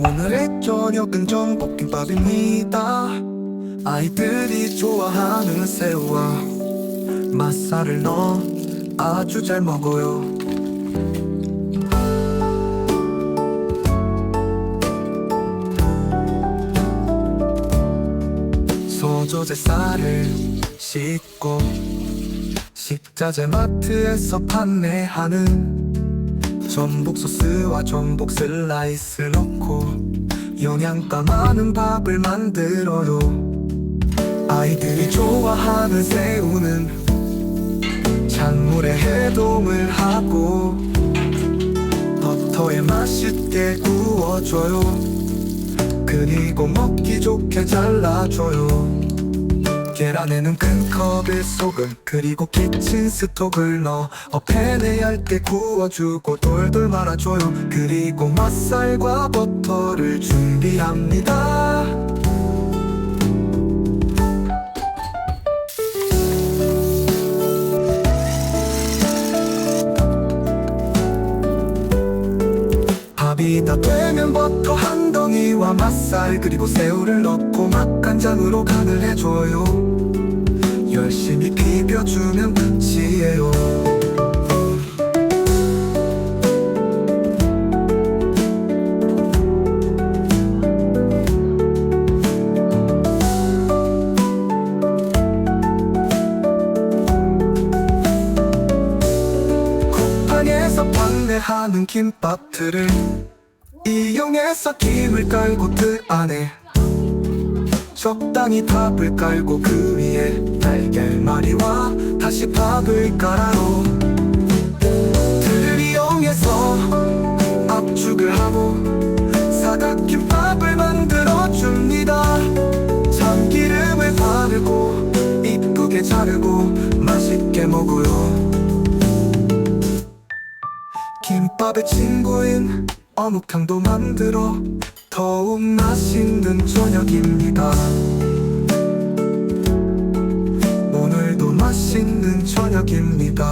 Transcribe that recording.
오늘의 저녁은 전복김밥입니다. 아이들이 좋아하는 새우와 맛살을 넣어 아주 잘 먹어요. 소조제 쌀을 씻고 식자재 마트에서 판매하는 전복 소스와 전복 슬라이스 넣고 영양가 많은 밥을 만들어요. 아이들이 좋아하는 새우는 찬물에 해동을 하고 버터에 맛있게 구워줘요. 그리고 먹기 좋게 잘라줘요 계란에는 큰 컵에 소금 그리고 키친 스톡을 넣어 팬에 얇게 구워주고 돌돌 말아줘요. 그리고 맛살과 버터를 준비합니다. 밥이 다 되면 버터 한 덩이와 맛살 그리고 새우를 넣고 맛간장으로 간을 해줘요. 열심히 비벼주면 끝이에요. 쿠팡에서 판매하는 김밥들을 이용해서 김을 깔고 그 안에 적당히 밥을 깔고 그 위에 달걀말이와 다시 밥을 깔아요 틀을 이용해서 압축을 하고 사각김밥을 만들어줍니다. 참기름을 바르고 이쁘게 자르고 맛있게 먹어요. 김밥의 친구인 어묵탕도 만들어 더욱 맛있는 저녁입니다. 오늘도 맛있는 저녁입니다.